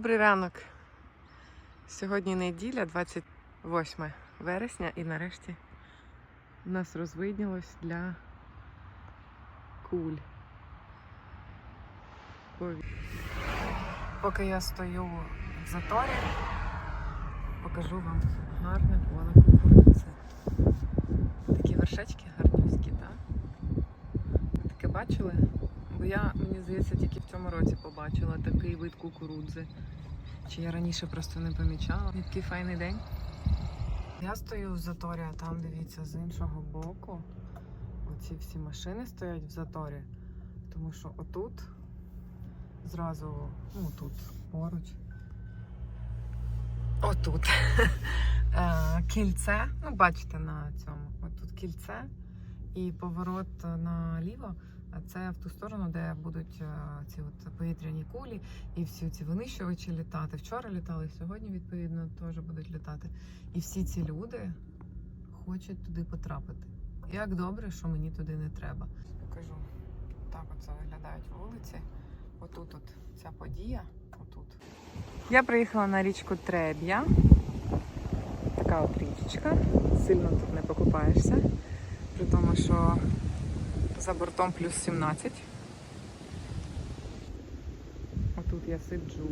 Добрий ранок. Сьогодні неділя, 28 вересня, і нарешті у нас розвиднілось для куль. Поки я стою в заторі, покажу вам гарне поле кукурудзи. Такі вершечки гарнюські, так? Ви таке бачили? Бо я, мені здається, тільки в цьому році побачила такий вид кукурудзи. Чи я раніше просто не помічала. Який файний день. Я стою в заторі, а там дивіться з іншого боку. Оці всі машини стоять в заторі. Тому що отут зразу, ну тут поруч. Отут. Е, Кільце. Ну, бачите на цьому. Отут кільце і поворот наліво. Це в ту сторону, де будуть е, ці от повітряні кулі і всі ці винищувачі літати. Вчора літали, сьогодні, відповідно, теж будуть літати. І всі ці люди хочуть туди потрапити. Як добре, що мені туди не треба. Покажу. Так оце виглядають вулиці. Отут от ця подія. Отут. Я приїхала на річку Треб'я. Така от річечка. Сильно тут не покупаєшся. При тому, що за бортом плюс 17. Отут я сиджу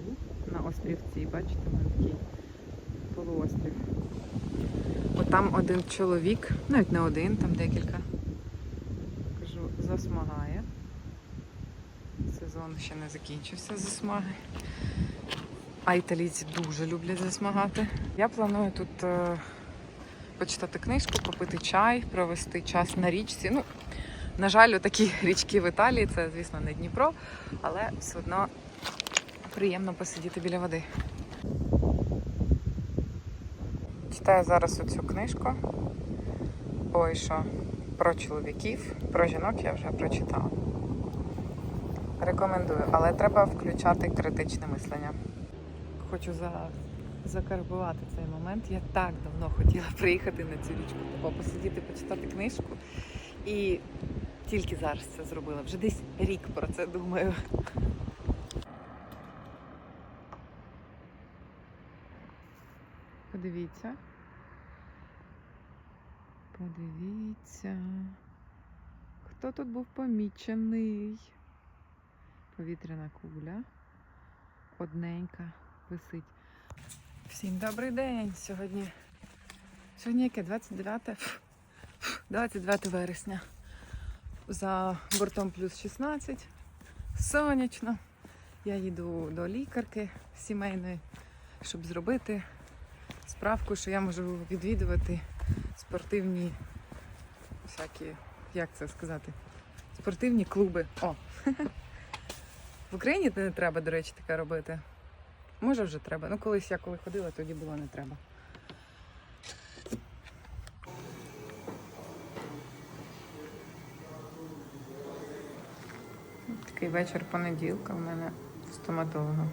на острівці, бачите, мене такий полуострів. От там один чоловік, навіть не один, там декілька. Кажу, засмагає. Сезон ще не закінчився засмаги. А італійці дуже люблять засмагати. Я планую тут е, почитати книжку, попити чай, провести час на річці. Ну, на жаль, такі річки в Італії, це, звісно, не Дніпро, але все одно приємно посидіти біля води. Читаю зараз оцю книжку. Ой, що про чоловіків, про жінок я вже прочитала. Рекомендую, але треба включати критичне мислення. Хочу за... закарбувати цей момент. Я так давно хотіла приїхати на цю річку, посидіти, почитати книжку. І тільки зараз це зробила. Вже десь рік про це думаю. Подивіться. Подивіться. Хто тут був помічений? Повітряна куля. Одненька висить. Всім добрий день! Сьогодні. Сьогодні яке? 29? 29 вересня. За бортом плюс 16. Сонячно. Я їду до лікарки сімейної, щоб зробити справку, що я можу відвідувати спортивні всякі, як це сказати, спортивні клуби. О! В Україні не треба, до речі, таке робити. Може вже треба. Ну, колись я коли ходила, тоді було не треба. Такий вечір понеділка в мене стоматолога.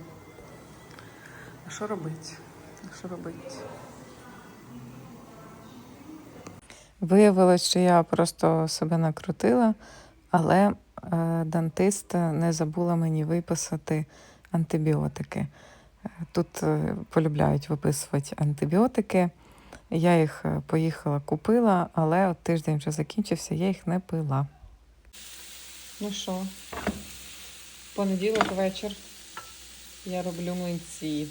А що робити? А що робити? Виявилось, що я просто себе накрутила, але е, дантист не забула мені виписати антибіотики. Е, Тут е, полюбляють виписувати антибіотики. Я їх поїхала купила, але от тиждень вже закінчився, я їх не пила. Ну що, понеділок вечір. Я роблю млинці.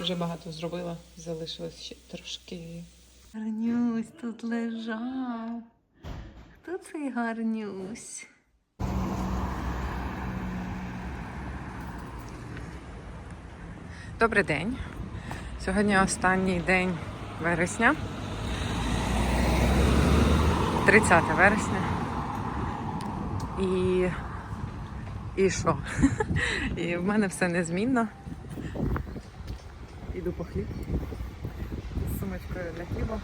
Вже багато зробила, залишилось ще трошки. Гарнюсь тут лежав. Хто цей гарнюсь? Добрий день. Сьогодні останній день вересня. 30 вересня. І. І що? І в мене все незмінно. Іду по хліб з сумочкою для хліба.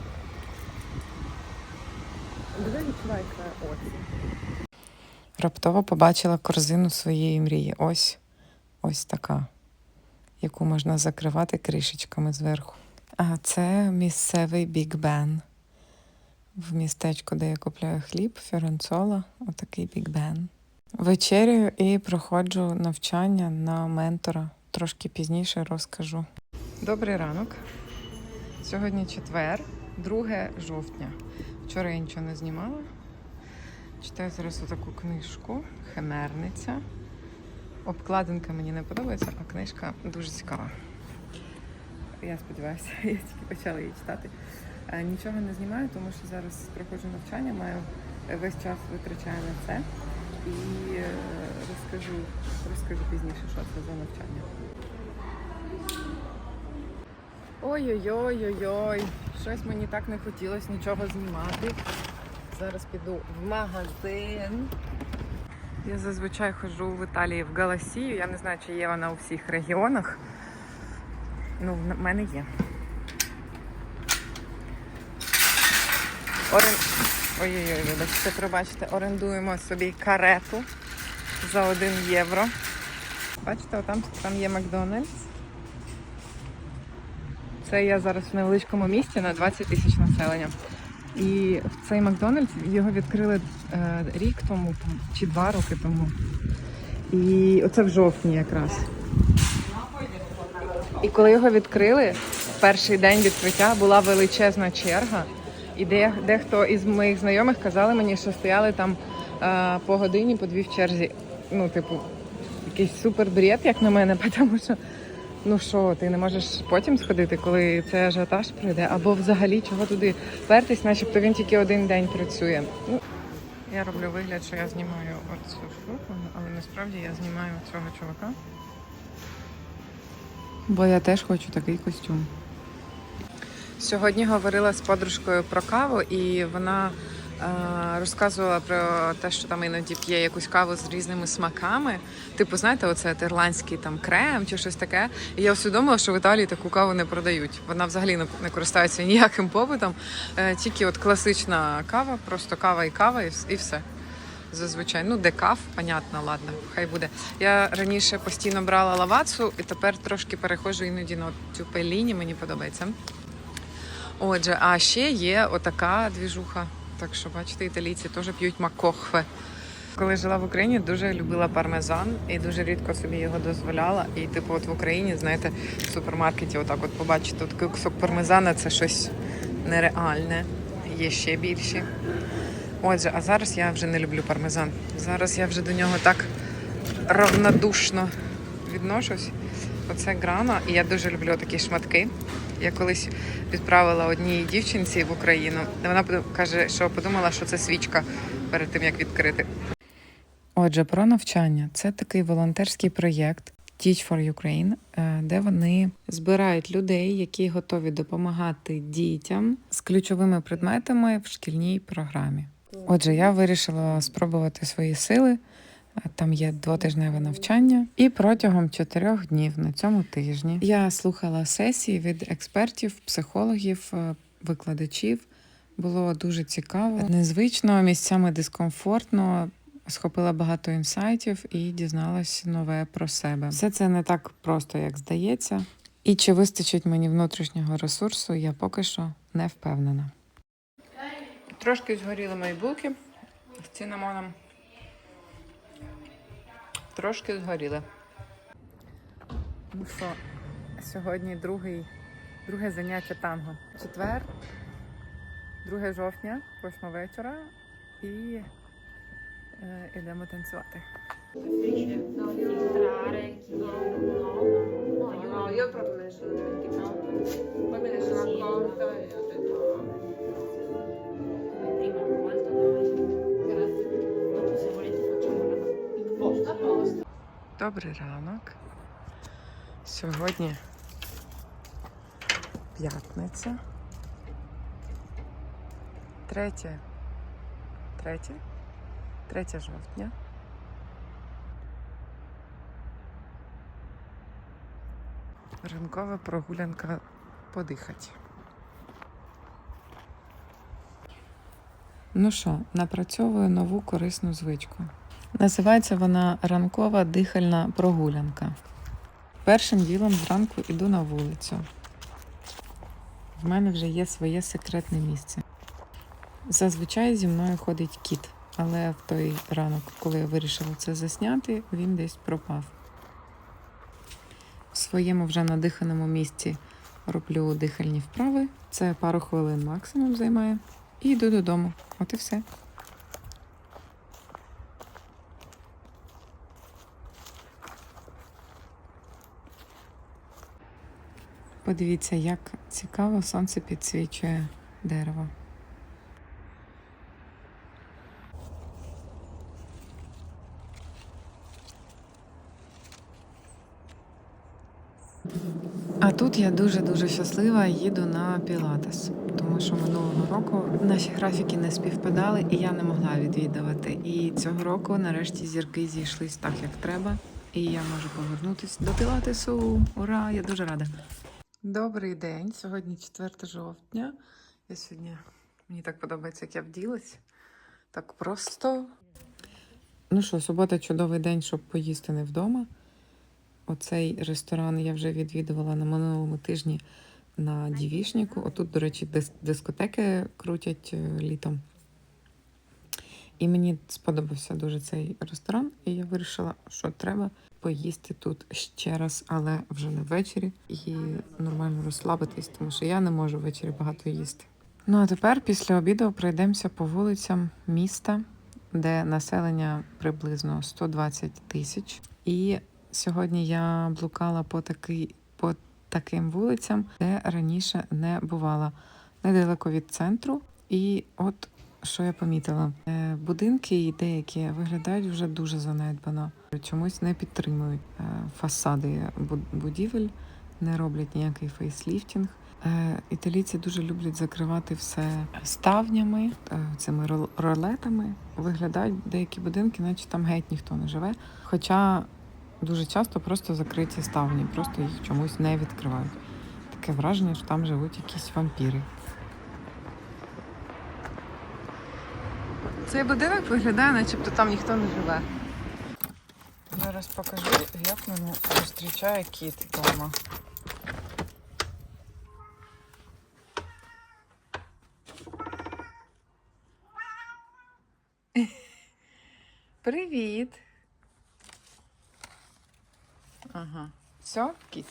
Де відчувається оці? Раптово побачила корзину своєї мрії. Ось ось така, яку можна закривати кришечками зверху. А це місцевий Біг Бен. В містечку, де я купляю хліб, Фіоренцола, отакий Біг Бен. Вечеряю і проходжу навчання на ментора трошки пізніше розкажу. Добрий ранок. Сьогодні четвер, 2 жовтня. Вчора я нічого не знімала. Читаю зараз отаку книжку Химерниця. Обкладинка мені не подобається, а книжка дуже цікава. Я сподіваюся, я тільки почала її читати. Е, Нічого не знімаю, тому що зараз проходжу навчання, маю е, весь час витрачаю на це. І е, розкажу, розкажу пізніше, що це за навчання. Ой-ой-ой-ой-ой. Щось мені так не хотілося нічого знімати. Зараз піду в магазин. Я зазвичай ходжу в Італії в Галасію. Я не знаю, чи є вона у всіх регіонах. Ну, в мене є. Орен... Ой-ой-ой, вибачте, пробачте, орендуємо собі карету за 1 євро. Бачите, там, там є Макдональдс. Це я зараз в невеличкому місті на 20 тисяч населення. І в цей Макдональдс його відкрили е, рік тому чи два роки тому. І оце в жовтні якраз. І коли його відкрили, перший день відкриття була величезна черга. І де, дехто із моїх знайомих казали мені, що стояли там е, по годині, по дві в черзі. Ну, типу, якийсь супер бред, як на мене, тому що ну що, ти не можеш потім сходити, коли цей ажіотаж прийде, або взагалі чого туди пертись, начебто він тільки один день працює. Ну, я роблю вигляд, що я знімаю оцю штуку, але насправді я знімаю цього чувака. Бо я теж хочу такий костюм. Сьогодні говорила з подружкою про каву, і вона е, розказувала про те, що там іноді п'є якусь каву з різними смаками. Типу, знаєте, оце ірландський там крем чи щось таке. І я усвідомила, що в Італії таку каву не продають. Вона взагалі не, не користується ніяким попитом. Е, тільки от класична кава, просто кава і кава, і, і все. Зазвичай, ну декаф, понятно, ладно, хай буде. Я раніше постійно брала лавацу і тепер трошки переходжу іноді на цю пеліні, мені подобається. Отже, а ще є отака двіжуха. Так що, бачите, італійці теж п'ють макохве. Коли жила в Україні, дуже любила пармезан і дуже рідко собі його дозволяла. І, типу, от в Україні, знаєте, в супермаркеті, отак от побачити такий кусок пармезана це щось нереальне. Є ще більші. Отже, а зараз я вже не люблю пармезан. Зараз я вже до нього так равнодушно відношусь. Оце грана, і я дуже люблю такі шматки. Я колись відправила одній дівчинці в Україну. Вона каже, що подумала, що це свічка перед тим, як відкрити. Отже, про навчання. Це такий волонтерський проєкт Teach for Ukraine, е, де вони збирають людей, які готові допомагати дітям з ключовими предметами в шкільній програмі. Отже, я вирішила спробувати свої сили. Там є двотижневе навчання, і протягом чотирьох днів на цьому тижні я слухала сесії від експертів, психологів, е, викладачів. Було дуже цікаво, незвично, місцями дискомфортно. Схопила багато інсайтів і дізналась нове про себе. Все це не так просто, як здається. І чи вистачить мені внутрішнього ресурсу, я поки що не впевнена. Трошки згоріли мої булки з цинамоном. Трошки згоріли. Ну що, сьогодні другий, друге заняття танго. Четвер, 2 жовтня, 8 вечора, і е, йдемо танцювати. no, io, proprio me ne sono dimenticata. Poi me ne sono Sì. accorta e ho detto come prima una volta Добрий ранок. Сьогодні п'ятниця. Третє. Третє? Третє жовтня. Ранкова прогулянка подихать. Ну що, напрацьовую нову корисну звичку. Називається вона ранкова дихальна прогулянка. Першим ділом зранку іду на вулицю. В мене вже є своє секретне місце. Зазвичай зі мною ходить кіт, але в той ранок, коли я вирішила це засняти, він десь пропав. В своєму вже надиханому місці роблю дихальні вправи. Це пару хвилин максимум займає. І йду додому. От і все. Подивіться, як цікаво сонце підсвічує дерево. А тут я дуже-дуже щаслива їду на Пілатес, тому що минулого року наші графіки не співпадали, і я не могла відвідувати. І цього року нарешті зірки зійшлись так, як треба, і я можу повернутися до Пілатесу. Ура! Я дуже рада. Добрий день. Сьогодні 4 жовтня. Я сьогодні мені так подобається, як я вділась. Так просто. Ну що, субота чудовий день, щоб поїсти не вдома. Оцей ресторан я вже відвідувала на минулому тижні на Дівішніку. Отут, до речі, дис- дискотеки крутять е, літом. І мені сподобався дуже цей ресторан, і я вирішила, що треба поїсти тут ще раз, але вже не ввечері, і нормально розслабитись, тому що я не можу ввечері багато їсти. Ну а тепер після обіду пройдемося по вулицям міста, де населення приблизно 120 тисяч. І сьогодні я блукала по такий, по таким вулицям, де раніше не бувала, недалеко від центру. І от що я помітила, Е, будинки деякі виглядають вже дуже занедбано. Чомусь не підтримують е, фасади будівель, не роблять ніякий фейсліфтінг. Е, Італійці дуже люблять закривати все ставнями, цими ролетами. Виглядають деякі будинки, наче там геть ніхто не живе. Хоча дуже часто просто закриті ставні, просто їх чомусь не відкривають. Таке враження, що там живуть якісь вампіри. Цей будинок виглядає, начебто там ніхто не живе. Зараз покажу, як мене зустрічає кіт вдома. Привіт. Ага. Все, кіт.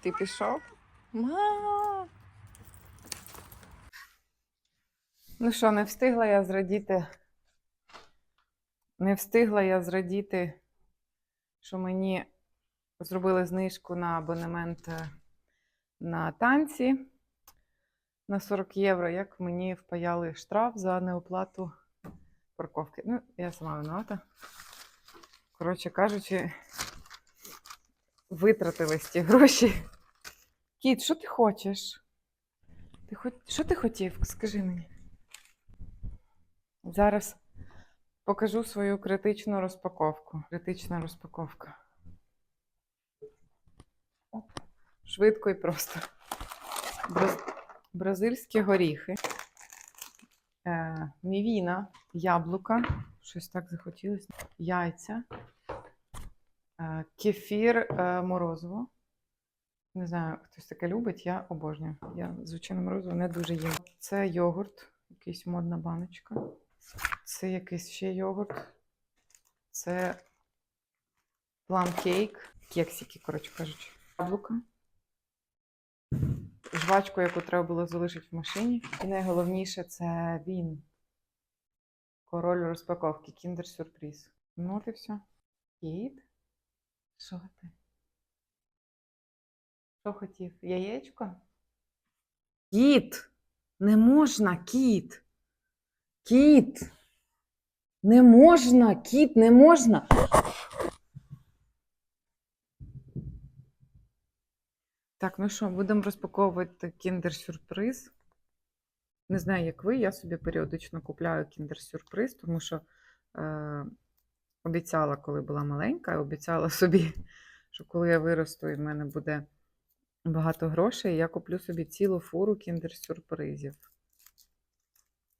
Ти пішов? Ма. Ну що, не встигла я зрадіти. Не встигла я зрадіти, що мені зробили знижку на абонемент е, на танці на 40 євро, як мені впаяли штраф за неоплату парковки. Ну, я сама виновата. Коротше кажучи, витратились ті гроші. Кіт, що ти хочеш? Ти хоч... Що ти хотів? Скажи мені. Зараз покажу свою критичну розпаковку. Критична розпаковка. Швидко і просто. Браз... Бразильські горіхи. Е, мівіна, яблука. Щось так захотілося. Яйця. Е, кефір е, морозиво. Не знаю, хтось таке любить, я обожнюю. Я, звичайно, морозиво не дуже їм. Це йогурт, якийсь модна баночка. Це якийсь ще йогурт. Це плам-кейк. Кексики, коротше кажучи. Яблука. Жвачку, яку треба було залишити в машині. І найголовніше це він. Король розпаковки. Кіндер сюрприз. Ну, от і все. Кіт. Що ти? Що хотів? Яєчко? Кіт! Не можна, кіт! Кіт! Не можна, кіт, не можна. Так, ну що, будемо розпаковувати кіндер-сюрприз. Не знаю, як ви, я собі періодично купляю кіндер-сюрприз, тому що е, обіцяла, коли була маленька, обіцяла собі, що коли я виросту і в мене буде багато грошей, я куплю собі цілу фуру кіндер-сюрпризів.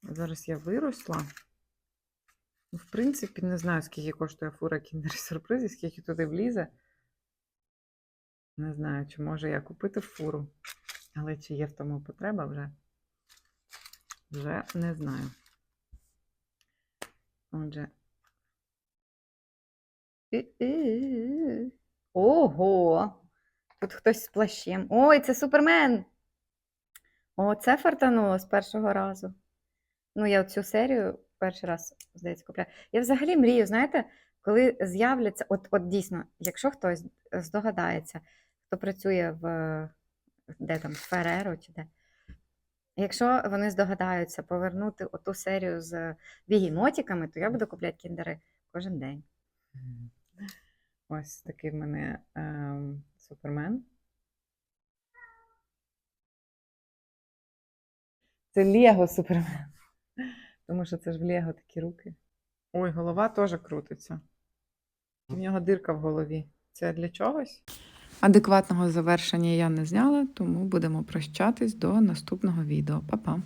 Зараз я виросла. Ну, в принципі, не знаю, скільки коштує фура кіндер-сюрпризів, скільки туди влізе. Не знаю, чи можу я купити фуру. Але чи є в тому потреба вже? Вже не знаю. Отже. Ого! Тут хтось з плащем. Ой, це Супермен! О, це фартануло з першого разу. Ну, я цю серію перший раз, здається, купляю. Я взагалі мрію, знаєте, коли з'являться, от, от дійсно, якщо хтось здогадається, хто працює в де там, Фереро чи де. Якщо вони здогадаються повернути оту серію з бігімотиками, то я буду купляти кіндери кожен день. Ось такий в мене ем, супермен. Це Лего супермен. Тому що це ж в Лего такі руки. Ой, голова теж крутиться. В нього дирка в голові. Це для чогось? Адекватного завершення я не зняла, тому будемо прощатись до наступного відео. Па-па!